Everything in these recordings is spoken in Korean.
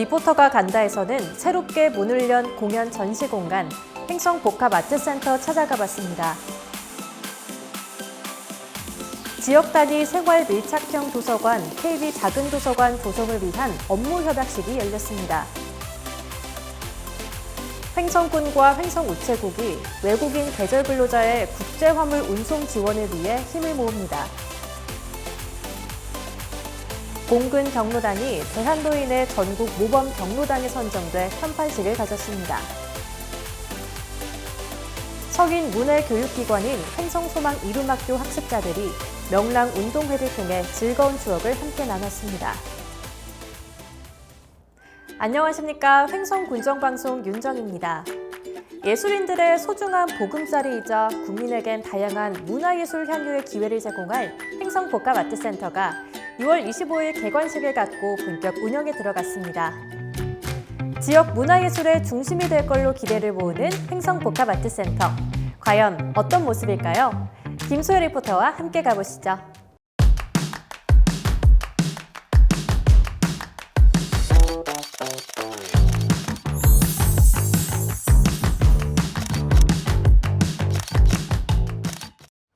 리포터가 간다에서는 새롭게 문을 연 공연 전시 공간 횡성 복합 아트센터 찾아가 봤습니다. 지역 단위 생활 밀착형 도서관 KB 작은 도서관 조성을 위한 업무 협약식이 열렸습니다. 횡성군과 횡성우체국이 외국인 계절 근로자의 국제 화물 운송 지원을 위해 힘을 모읍니다. 공군 경로단이 대한도인의 전국 모범 경로단에 선정돼 편판식을 가졌습니다. 석인 문해교육기관인 횡성소망 이룸학교 학습자들이 명랑 운동회를 통해 즐거운 추억을 함께 나눴습니다. 안녕하십니까. 횡성군정방송 윤정입니다. 예술인들의 소중한 보금자리이자 국민에겐 다양한 문화예술 향유의 기회를 제공할 횡성복합아트센터가 6월 25일 개관식을 갖고 본격 운영에 들어갔습니다. 지역 문화예술의 중심이 될 걸로 기대를 모으는 횡성복합아트센터. 과연 어떤 모습일까요? 김소혜 리포터와 함께 가보시죠.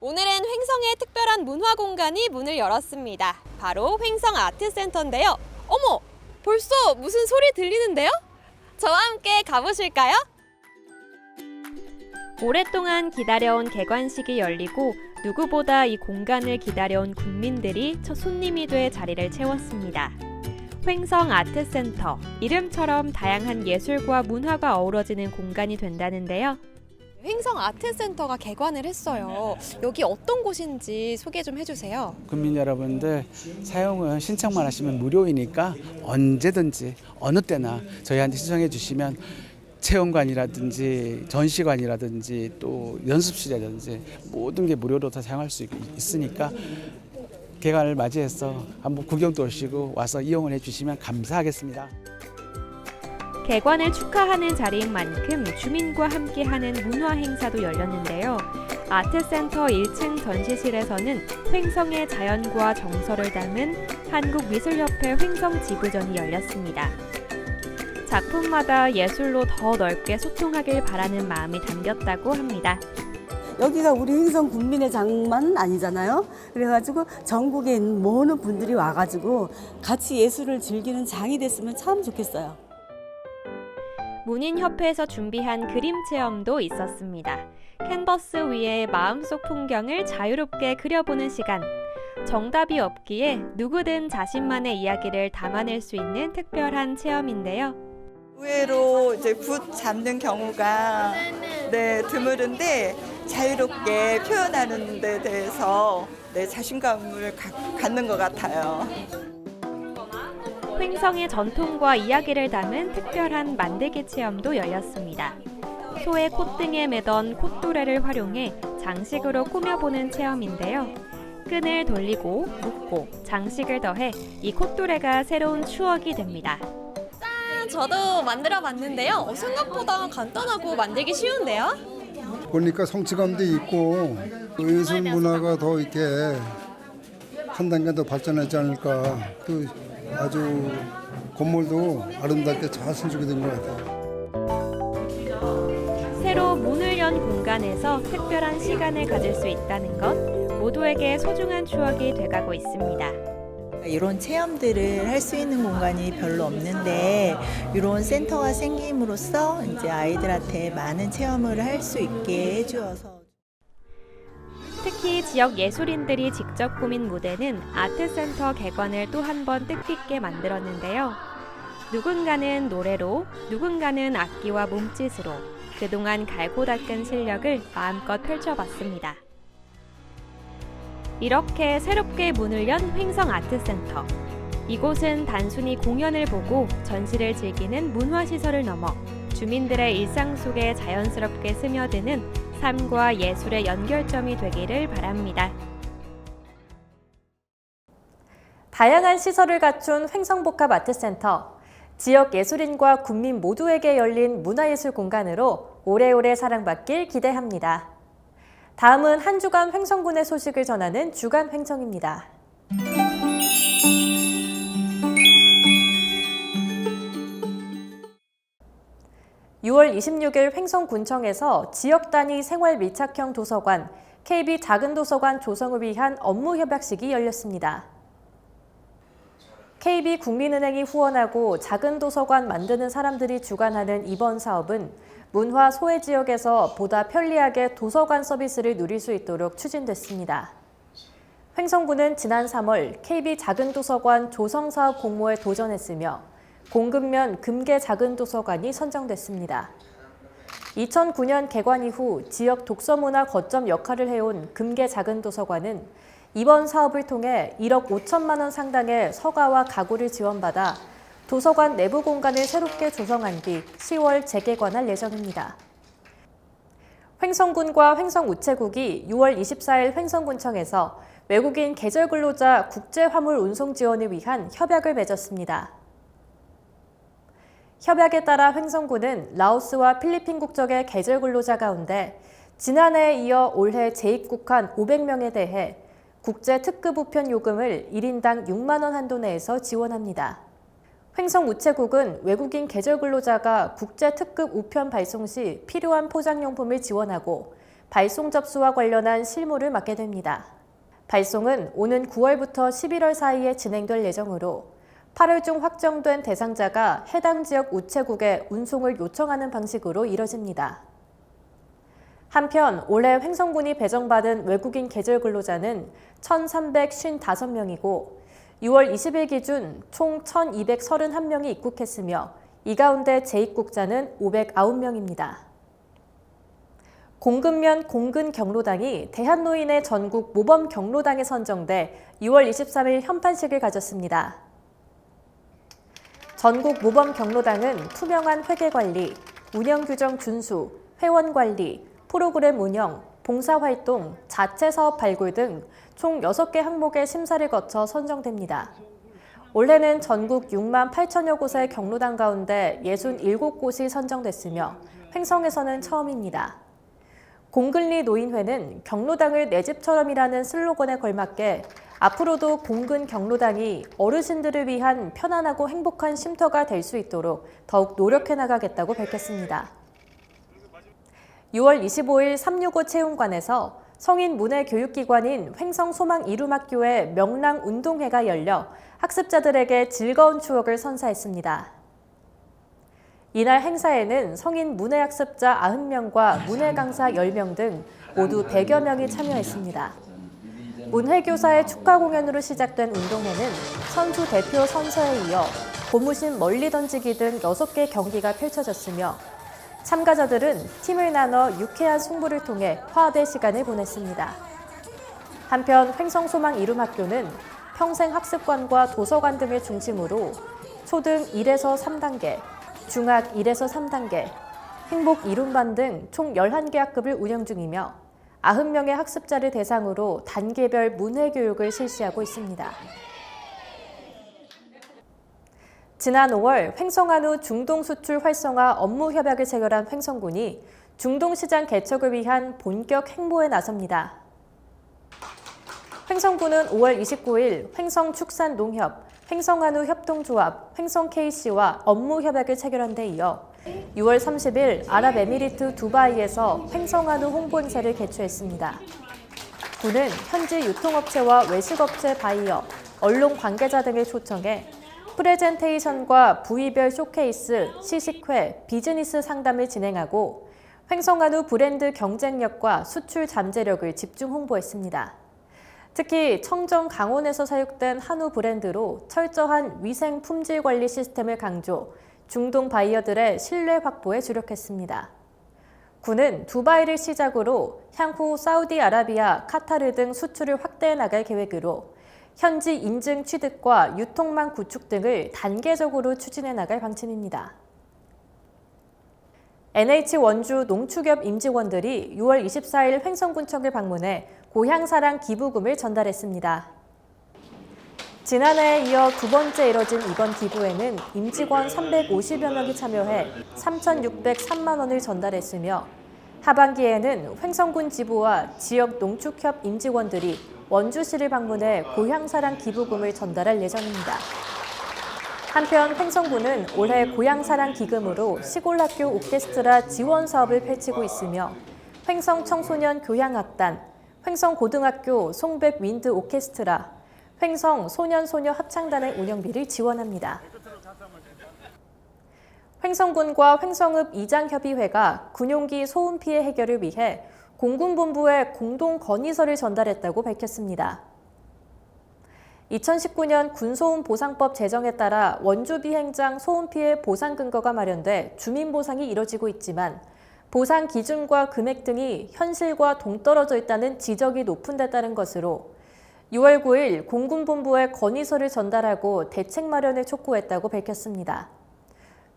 오늘은 횡성의 특별한 문화 공간이 문을 열었습니다. 바로 횡성 아트센터인데요. 어머, 벌써 무슨 소리 들리는데요? 저와 함께 가보실까요? 오랫동안 기다려온 개관식이 열리고 누구보다 이 공간을 기다려온 국민들이 첫 손님이 돼 자리를 채웠습니다. 횡성 아트센터 이름처럼 다양한 예술과 문화가 어우러지는 공간이 된다는데요. 횡성 아트센터가 개관을 했어요. 여기 어떤 곳인지 소개 좀 해주세요. 국민 여러분들 사용은 신청만 하시면 무료이니까 언제든지 어느 때나 저희한테 신청해 주시면 체험관이라든지 전시관이라든지 또 연습실이라든지 모든 게 무료로 다 사용할 수 있- 있으니까 개관을 맞이해서 한번 구경도 오시고 와서 이용을 해주시면 감사하겠습니다. 개관을 축하하는 자리인 만큼 주민과 함께하는 문화 행사도 열렸는데요. 아트센터 1층 전시실에서는 횡성의 자연과 정서를 담은 한국미술협회 횡성 지구전이 열렸습니다. 작품마다 예술로 더 넓게 소통하길 바라는 마음이 담겼다고 합니다. 여기가 우리 횡성 국민의 장만은 아니잖아요. 그래가지고 전국에 있는 모든 분들이 와가지고 같이 예술을 즐기는 장이 됐으면 참 좋겠어요. 문인협회에서 준비한 그림 체험도 있었습니다. 캔버스 위에 마음속 풍경을 자유롭게 그려보는 시간. 정답이 없기에 누구든 자신만의 이야기를 담아낼 수 있는 특별한 체험인데요. 의외로 이제 붓 잡는 경우가 네 드물은데 자유롭게 표현하는 데 대해서 네 자신감을 가- 갖는 것 같아요. 횡성의 전통과 이야기를 담은 특별한 만들기 체험도 열렸습니다. 소의 콧등에 매던 콧도레를 활용해 장식으로 꾸며보는 체험인데요. 끈을 돌리고 묶고 장식을 더해 이 콧도레가 새로운 추억이 됩니다. 짠! 저도 만들어 봤는데요. 생각보다 간단하고 만들기 쉬운데요? 보니까 성취감도 있고 예술 문화가 더 이렇게 한 단계 더 발전하지 않을까 또 아주 건물도 아름답게 잘 신축이 된 것 같아요. 새로 문을 연 공간에서 특별한 시간을 가질 수 있다는 것 모두에게 소중한 추억이 돼가고 있습니다. 이런 체험들을 할 수 있는 공간이 별로 없는데 이런 센터가 생김으로써 이제 아이들한테 많은 체험을 할 수 있게 해주어서 특히 지역 예술인들이 직접 꾸민 무대는 아트센터 개관을 또 한 번 뜻깊게 만들었는데요. 누군가는 노래로, 누군가는 악기와 몸짓으로 그동안 갈고 닦은 실력을 마음껏 펼쳐봤습니다. 이렇게 새롭게 문을 연 횡성 아트센터. 이곳은 단순히 공연을 보고 전시를 즐기는 문화시설을 넘어 주민들의 일상 속에 자연스럽게 스며드는 삶과 예술의 연결점이 되기를 바랍니다. 다양한 시설을 갖춘 횡성복합 아트센터. 지역 예술인과 국민 모두에게 열린 문화예술 공간으로 오래오래 사랑받길 기대합니다. 다음은 한 주간 횡성군의 소식을 전하는 주간 횡성입니다. 6월 26일 횡성군청에서 지역 단위 생활 밀착형 도서관 KB 작은 도서관 조성을 위한 업무 협약식이 열렸습니다. KB 국민은행이 후원하고 작은 도서관 만드는 사람들이 주관하는 이번 사업은 문화 소외 지역에서 보다 편리하게 도서관 서비스를 누릴 수 있도록 추진됐습니다. 횡성군은 지난 3월 KB 작은 도서관 조성 사업 공모에 도전했으며 공급면 금계 작은 도서관이 선정됐습니다. 2009년 개관 이후 지역 독서문화 거점 역할을 해온 금계 작은 도서관은 이번 사업을 통해 1억 5천만 원 상당의 서가와 가구를 지원받아 도서관 내부 공간을 새롭게 조성한 뒤 10월 재개관할 예정입니다. 횡성군과 횡성우체국이 6월 24일 횡성군청에서 외국인 계절 근로자 국제 화물 운송 지원을 위한 협약을 맺었습니다. 협약에 따라 횡성군은 라오스와 필리핀 국적의 계절 근로자 가운데 지난해에 이어 올해 재입국한 500명에 대해 국제 특급 우편 요금을 1인당 6만 원 한도 내에서 지원합니다. 횡성 우체국은 외국인 계절 근로자가 국제 특급 우편 발송 시 필요한 포장용품을 지원하고 발송 접수와 관련한 실무를 맡게 됩니다. 발송은 오는 9월부터 11월 사이에 진행될 예정으로 8월 중 확정된 대상자가 해당 지역 우체국에 운송을 요청하는 방식으로 이뤄집니다. 한편 올해 횡성군이 배정받은 외국인 계절 근로자는 1,355명이고 6월 20일 기준 총 1,231명이 입국했으며 이 가운데 재입국자는 509명입니다. 공급면 공근 경로당이 대한노인의 전국 모범 경로당에 선정돼 6월 23일 현판식을 가졌습니다. 전국 모범 경로당은 투명한 회계 관리, 운영 규정 준수, 회원 관리, 프로그램 운영, 봉사활동, 자체 사업 발굴 등 총 6개 항목의 심사를 거쳐 선정됩니다. 올해는 전국 6만 8천여 곳의 경로당 가운데 67곳이 선정됐으며 횡성에서는 처음입니다. 공근리 노인회는 경로당을 내 집처럼이라는 슬로건에 걸맞게 앞으로도 공근 경로당이 어르신들을 위한 편안하고 행복한 쉼터가 될 수 있도록 더욱 노력해 나가겠다고 밝혔습니다. 6월 25일 365 체험관에서 성인 문해 교육기관인 횡성 소망 이룸학교의 명랑 운동회가 열려 학습자들에게 즐거운 추억을 선사했습니다. 이날 행사에는 성인 문해학습자 90명과 문해 강사 10명 등 모두 100여 명이 참여했습니다. 문해교사의 축하 공연으로 시작된 운동회는 선수 대표 선서에 이어 고무신 멀리 던지기 등 6개 경기가 펼쳐졌으며 참가자들은 팀을 나눠 유쾌한 승부를 통해 화합의 시간을 보냈습니다. 한편 횡성소망 이룸학교는 평생학습관과 도서관 등을 중심으로 초등 1에서 3단계, 중학 1에서 3단계, 행복 이룸반 등 총 11개 학급을 운영 중이며 90명의 학습자를 대상으로 단계별 문해 교육을 실시하고 있습니다. 지난 5월 횡성한우 중동 수출 활성화 업무 협약을 체결한 횡성군이 중동 시장 개척을 위한 본격 행보에 나섭니다. 횡성군은 5월 29일 횡성축산농협, 횡성한우 협동조합, 횡성KC와 업무 협약을 체결한 데 이어 6월 30일 아랍에미리트 두바이에서 횡성한우 홍보 행사를 개최했습니다. 군은 현지 유통업체와 외식업체 바이어, 언론 관계자 등을 초청해 프레젠테이션과 부위별 쇼케이스, 시식회, 비즈니스 상담을 진행하고 횡성한우 브랜드 경쟁력과 수출 잠재력을 집중 홍보했습니다. 특히 청정 강원에서 사육된 한우 브랜드로 철저한 위생 품질 관리 시스템을 강조, 중동 바이어들의 신뢰 확보에 주력했습니다. 군은 두바이를 시작으로 향후 사우디아라비아, 카타르 등 수출을 확대해 나갈 계획으로 현지 인증 취득과 유통망 구축 등을 단계적으로 추진해 나갈 방침입니다. NH 원주 농축협 임직원들이 6월 24일 횡성군청을 방문해 고향사랑 기부금을 전달했습니다. 지난해에 이어 두 번째 이뤄진 이번 기부에는 임직원 350여 명이 참여해 3,603만 원을 전달했으며 하반기에는 횡성군 지부와 지역 농축협 임직원들이 원주시를 방문해 고향사랑 기부금을 전달할 예정입니다. 한편 횡성군은 올해 고향사랑 기금으로 시골학교 오케스트라 지원 사업을 펼치고 있으며 횡성 청소년 교향악단, 횡성 고등학교 송백 윈드 오케스트라, 횡성 소년 소녀 합창단의 운영비를 지원합니다. 횡성군과 횡성읍 이장협의회가 군용기 소음 피해 해결을 위해 공군본부에 공동 건의서를 전달했다고 밝혔습니다. 2019년 군소음 보상법 제정에 따라 원주 비행장 소음 피해 보상 근거가 마련돼 주민 보상이 이뤄지고 있지만 보상 기준과 금액 등이 현실과 동떨어져 있다는 지적이 높은 데 따른 것으로 6월 9일 공군본부에 건의서를 전달하고 대책 마련을 촉구했다고 밝혔습니다.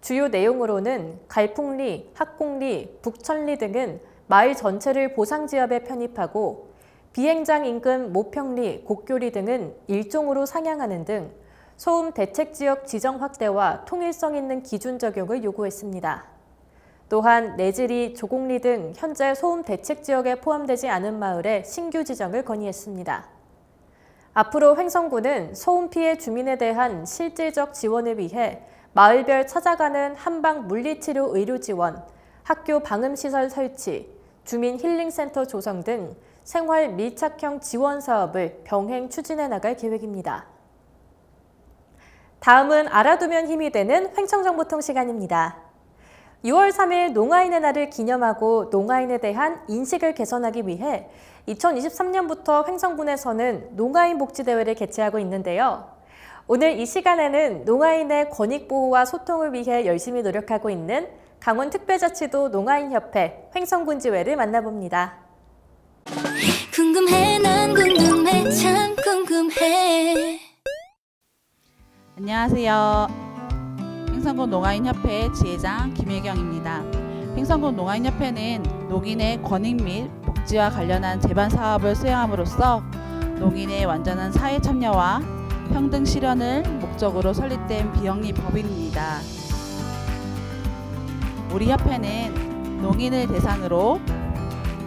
주요 내용으로는 갈풍리, 학곡리, 북천리 등은 마을 전체를 보상지역에 편입하고 비행장 인근 모평리, 곡교리 등은 일종으로 상향하는 등 소음 대책 지역 지정 확대와 통일성 있는 기준 적용을 요구했습니다. 또한 내지리, 조곡리 등 현재 소음 대책 지역에 포함되지 않은 마을의 신규 지정을 건의했습니다. 앞으로 횡성군은 소음 피해 주민에 대한 실질적 지원을 위해 마을별 찾아가는 한방 물리치료 의료 지원, 학교 방음시설 설치, 주민 힐링센터 조성 등 생활 밀착형 지원 사업을 병행 추진해 나갈 계획입니다. 다음은 알아두면 힘이 되는 횡청정보통 시간입니다. 6월 3일 농아인의 날을 기념하고 농아인에 대한 인식을 개선하기 위해 2023년부터 횡성군에서는 농아인 복지대회를 개최하고 있는데요. 오늘 이 시간에는 농아인의 권익 보호와 소통을 위해 열심히 노력하고 있는 강원특별자치도 농아인협회 횡성군지회를 만나봅니다. 궁금해 난 궁금해 참 궁금해 안녕하세요. 횡성군 농아인협회 지회장 김혜경입니다. 횡성군 농아인협회는 농인의 권익 및 복지와 관련한 제반 사업을 수행함으로써 농인의 완전한 사회 참여와 평등 실현을 목적으로 설립된 비영리 법인입니다. 우리 협회는 농인을 대상으로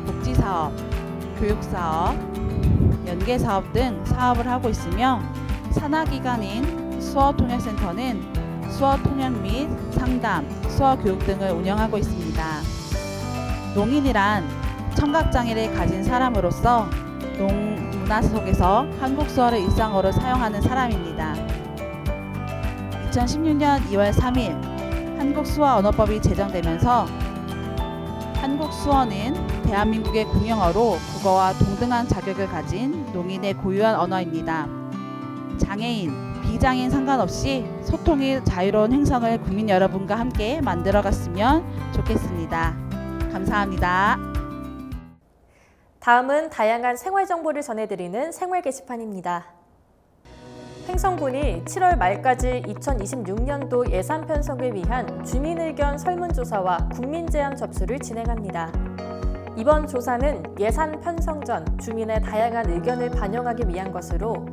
복지 사업, 교육 사업, 연계 사업 등 사업을 하고 있으며 산하기관인 수어통역센터는 수어 통역 및 상담, 수어 교육 등을 운영하고 있습니다. 농인이란 청각장애를 가진 사람으로서 농 문화 속에서 한국 수어를 일상어로 사용하는 사람입니다. 2016년 2월 3일 한국 수어 언어법이 제정되면서 한국 수어는 대한민국의 공용어로 국어와 동등한 자격을 가진 농인의 고유한 언어입니다. 장애인, 비장애인 상관없이 소통이 자유로운 행성을 국민 여러분과 함께 만들어갔으면 좋겠습니다. 감사합니다. 다음은 다양한 생활 정보를 전해드리는 생활 게시판입니다. 횡성군이 7월 말까지 2026년도 예산 편성을 위한 주민 의견 설문조사와 국민 제안 접수를 진행합니다. 이번 조사는 예산 편성 전 주민의 다양한 의견을 반영하기 위한 것으로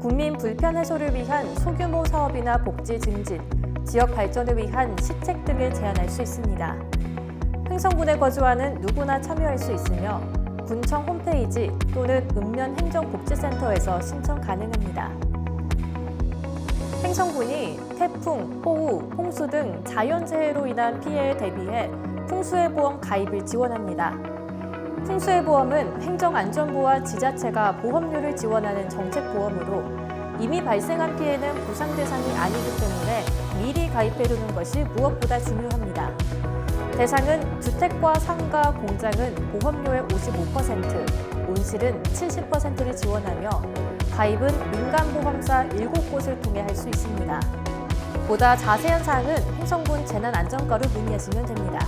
국민 불편 해소를 위한 소규모 사업이나 복지 증진, 지역 발전을 위한 시책 등을 제안할 수 있습니다. 횡성군에 거주하는 누구나 참여할 수 있으며 군청 홈페이지 또는 읍면 행정복지센터에서 신청 가능합니다. 횡성군이 태풍, 호우, 홍수 등 자연재해로 인한 피해에 대비해 풍수해보험 가입을 지원합니다. 풍수해보험은 행정안전부와 지자체가 보험료를 지원하는 정책보험으로 이미 발생한 피해는 보상 대상이 아니기 때문에 미리 가입해두는 것이 무엇보다 중요합니다. 대상은 주택과 상가, 공장은 보험료의 55%, 온실은 70%를 지원하며 가입은 민간보험사 7곳을 통해 할 수 있습니다. 보다 자세한 사항은 행성군 재난안전과로 문의하시면 됩니다.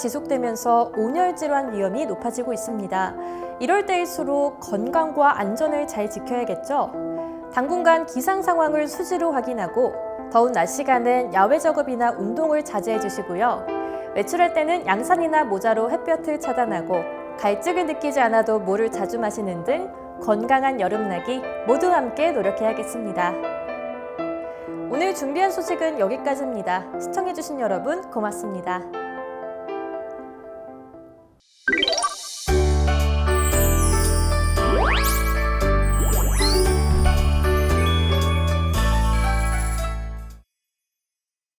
지속되면서 온열 질환 위험이 높아지고 있습니다. 이럴 때일수록 건강과 안전을 잘 지켜야겠죠. 당분간 기상 상황을 수시로 확인하고 더운 낮 시간은 야외 작업이나 운동을 자제해 주시고요. 외출할 때는 양산이나 모자로 햇볕을 차단하고 갈증을 느끼지 않아도 물을 자주 마시는 등 건강한 여름나기 모두 함께 노력해야겠습니다. 오늘 준비한 소식은 여기까지입니다. 시청해주신 여러분 고맙습니다.